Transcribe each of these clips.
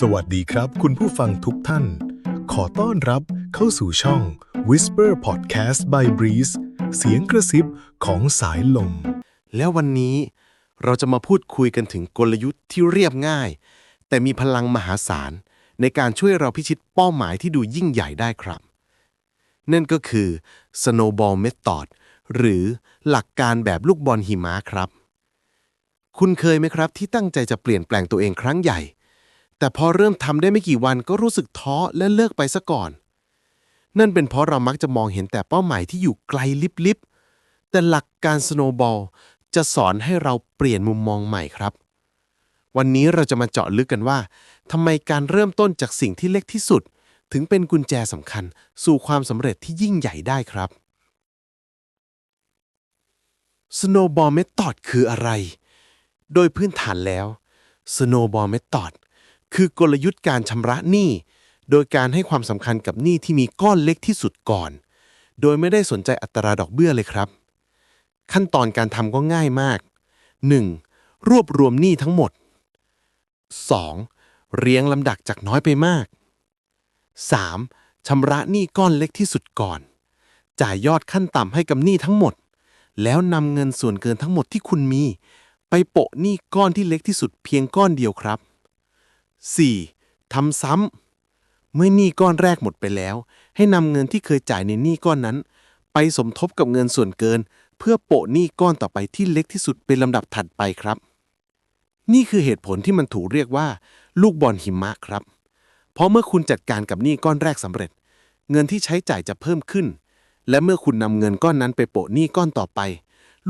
สวัสดีครับ คุณผู้ฟังทุกท่าน ขอต้อนรับเข้าสู่ช่อง Whisper Podcast by Breeze เสียงกระซิบของสายลม แล้ววันนี้เราจะมาพูดคุยกันถึงกลยุทธ์ที่เรียบง่าย แต่มีพลังมหาศาล ในการช่วยเราพิชิตเป้าหมายที่ดูยิ่งใหญ่ได้ครับ นั่นก็คือ Snowball Method หรือหลักการแบบลูกบอลหิมะครับ คุณเคยไหมครับที่ตั้งใจจะเปลี่ยนแปลงตัวเองครั้งใหญ่ แต่พอเริ่มทำได้ไม่กี่วันก็รู้สึกท้อและเลิกไปซะก่อน นั่นเป็นเพราะเรามักจะมองเห็นแต่เป้าหมายที่อยู่ไกลลิบๆ แต่หลักการ Snowball จะสอนให้เราเปลี่ยนมุมมองใหม่ครับ วันนี้เราจะมาเจาะลึกกันว่าทำไมการเริ่มต้นจากสิ่งที่เล็กที่สุด ถึงเป็นกุญแจสำคัญ สู่ความสำเร็จที่ยิ่งใหญ่ได้ครับ Snowball Method คืออะไร โดยพื้นฐานแล้ว Snowball Method คือกลยุทธ์การชำระหนี้ โดยการให้ความสำคัญกับหนี้ที่มีก้อนเล็กที่สุดก่อน โดยไม่ได้สนใจอัตราดอกเบี้ยเลยครับ ขั้นตอนการทำก็ง่ายมาก 1. รวบรวมหนี้ทั้งหมด 2. เรียงลำดับจากน้อยไปมาก 3. ชำระหนี้ก้อนเล็กที่สุดก่อน จ่ายยอดขั้นต่ำให้กับหนี้ทั้งหมด แล้วนำเงินส่วนเกินทั้งหมดที่คุณมี ไปโปะหนี้ก้อนที่เล็กที่สุดเพียงก้อนเดียวครับ 4. ทำซ้ำ เมื่อหนี้ก้อนแรกหมดไปแล้ว ให้นำเงินที่เคยจ่ายในหนี้ก้อนนั้น ไปสมทบกับเงินส่วนเกิน เพื่อโปะหนี้ก้อนต่อไปที่เล็กที่สุดเป็นลำดับถัดไปครับ นี่คือเหตุผลที่มันถูกเรียกว่า ลูกบอลหิมะครับ เพราะเมื่อคุณจัดการกับหนี้ก้อนแรกสำเร็จ เงินที่ใช้จ่ายจะเพิ่มขึ้น และเมื่อคุณนำเงินก้อนนั้นไปโปะหนี้ก้อนต่อไป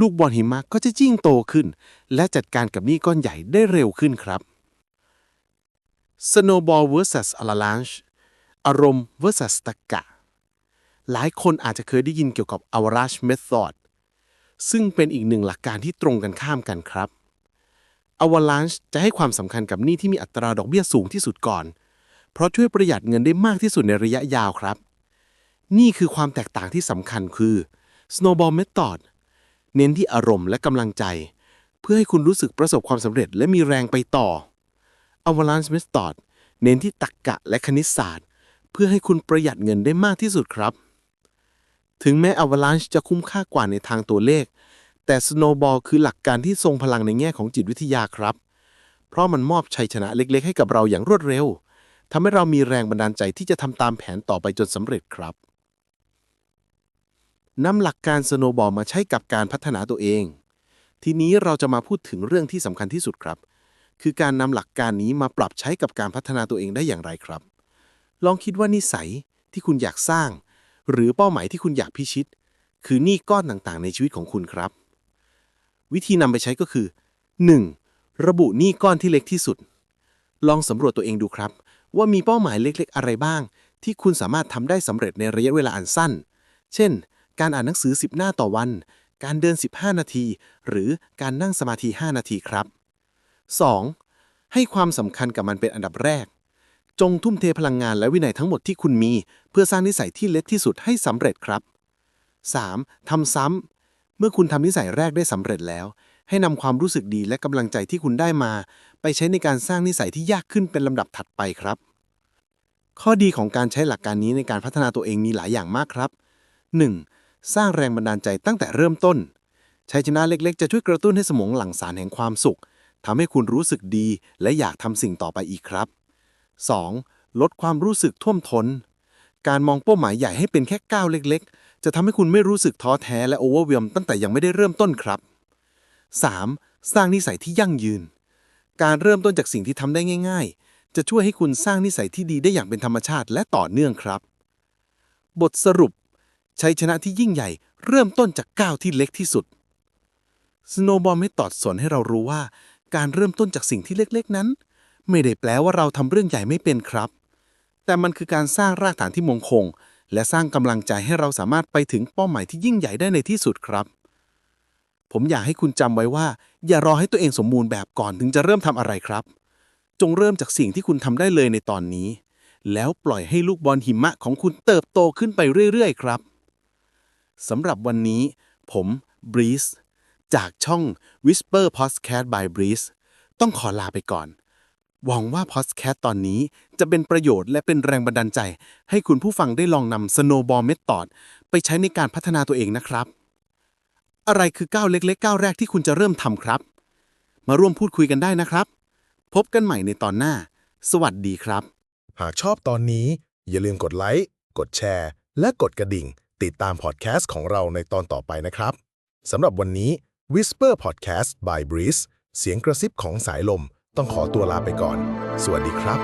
ลูกบอลหิมะก็จะยิ่งโตขึ้น และจัดการกับหนี้ก้อนใหญ่ได้เร็วขึ้นครับ Snowball vs Avalanche อารมณ์ vs ตะกะ หลายคนอาจจะเคยได้ยินเกี่ยวกับ Avalanche Method ซึ่งเป็นอีกหนึ่งหลักการที่ตรงกันข้ามกันครับ Avalanche จะให้ความสำคัญกับหนี้ที่มีอัตราดอกเบี้ยสูงที่สุดก่อน เพราะช่วยประหยัดเงินได้มากที่สุดในระยะยาวครับ นี่คือความแตกต่างที่สำคัญคือ Snowball Method เน้นที่อารมณ์และกำลังใจ เพื่อให้คุณรู้สึกประสบความสำเร็จและมีแรงไปต่อ Avalanche Method เน้นที่ตรรกกะและคณิตศาสตร์ เพื่อให้คุณประหยัดเงินได้มากที่สุดครับ ถึงแม้ Avalanche จะคุ้มค่ากว่าในทางตัวเลข แต่ Snowball คือหลักการที่ทรงพลังในแง่ของจิตวิทยาครับ เพราะมันมอบชัยชนะเล็กๆ ให้กับเราอย่างรวดเร็วทำให้เรามีแรงบันดาลใจที่จะทำตามแผนต่อไปจนสำเร็จครับนำหลักการ Snowball มาใช้กับการพัฒนาตัวเอง ทีนี้เราจะมาพูดถึงเรื่องที่สำคัญที่สุดครับ คือการนำหลักการนี้มาปรับใช้กับการพัฒนาตัวเองได้อย่างไรครับ ลองคิดว่านิสัยที่คุณอยากสร้าง หรือเป้าหมายที่คุณอยากพิชิต คือหนี้ก้อนต่างๆ ในชีวิตของคุณครับ วิธีนำไปใช้ก็คือ 1. ระบุหนี้ก้อนที่เล็กที่สุด ลองสำรวจตัวเองดูครับ ว่ามีเป้าหมายเล็กๆ อะไรบ้าง ที่คุณสามารถทำได้สำเร็จในระยะเวลาอันสั้น เช่น การอ่านหนังสือ 10 หน้าต่อวัน การเดิน 15 นาที หรือการนั่งสมาธิ 5 นาทีครับ 2. ให้ความสำคัญกับมันเป็นอันดับแรก จงทุ่มเทพลังงานและวินัยทั้งหมดที่คุณมี เพื่อสร้างนิสัยที่เล็กที่สุดให้สำเร็จครับ 3. ทำซ้ำ เมื่อคุณทำนิสัยแรกได้สำเร็จแล้ว ให้นำความรู้สึกดีและกำลังใจที่คุณได้มา ไปใช้ในการสร้างนิสัยที่ยากขึ้นเป็นลำดับถัดไปครับ ข้อดีของการใช้หลักการนี้ในการพัฒนาตัวเองมีหลายอย่างมากครับ 1. สร้างแรงบันดาลใจตั้งแต่เริ่มต้น ชัยชนะเล็กๆ จะช่วยกระตุ้นให้สมองหลั่งสารแห่งความสุข ทำให้คุณรู้สึกดีและอยากทำสิ่งต่อไปอีกครับ 2. ลดความรู้สึกท่วมทนการมองเป้าหมายใหญ่ให้เป็นแค่ก้าวเล็ก ๆ จะทำให้คุณไม่รู้สึกท้อแท้และโอเวอร์เวลตั้งแต่ยังไม่ได้เริ่มต้นครับ 3. สร้างนิสัยที่ยั่งยืน การเริ่มต้นจากสิ่งที่ทำได้ง่าย ๆ จะช่วยให้คุณสร้างนิสัยที่ดีได้อย่างเป็นธรรมชาติและต่อเนื่องครับ บทสรุป ชัยชนะที่ยิ่งใหญ่ เริ่มต้นจากก้าวที่เล็กที่สุด Snowball ไม่ตอดสนให้เรารู้ว่า การเริ่มต้นจากสิ่งที่เล็กๆนั้น ไม่ได้แปลว่าเราทำเรื่องใหญ่ไม่เป็นครับ แต่มันคือการสร้างรากฐานที่มั่นคง และสร้างกำลังใจให้เราสามารถไปถึงเป้าหมายที่ยิ่งใหญ่ได้ในที่สุดครับ ผมอยากให้คุณจำไว้ว่า อย่ารอให้ตัวเองสมบูรณ์แบบก่อนถึงจะเริ่มทำอะไรครับ จงเริ่มจากสิ่งที่คุณทำได้เลยในตอนนี้ แล้วปล่อยให้ลูกบอลหิมะของคุณเติบโตขึ้นไปเรื่อยๆ ครับสำหรับวันนี้ ผมบรีซ จากช่อง Whisper Podcast by Breeze ต้องขอลาไปก่อน หวังว่าพอดแคสต์ตอนนี้จะเป็นประโยชน์และเป็นแรงบันดาลใจ ให้คุณผู้ฟังได้ลองนำ Snowball Method ไปใช้ในการพัฒนาตัวเองนะครับ อะไรคือก้าวเล็กๆก้าวแรกที่คุณจะเริ่มทำครับ มาร่วมพูดคุยกันได้นะครับ พบกันใหม่ในตอนหน้า สวัสดีครับ หากชอบตอนนี้อย่าลืมกดไลค์กดแชร์ และกดกระดิ่ง ติดตามพอดแคสต์ของเราในตอนต่อไปนะครับสำหรับวันนี้ Whisper Podcast by Breeze เสียงกระซิบของสายลม ต้องขอตัวลาไปก่อน สวัสดีครับ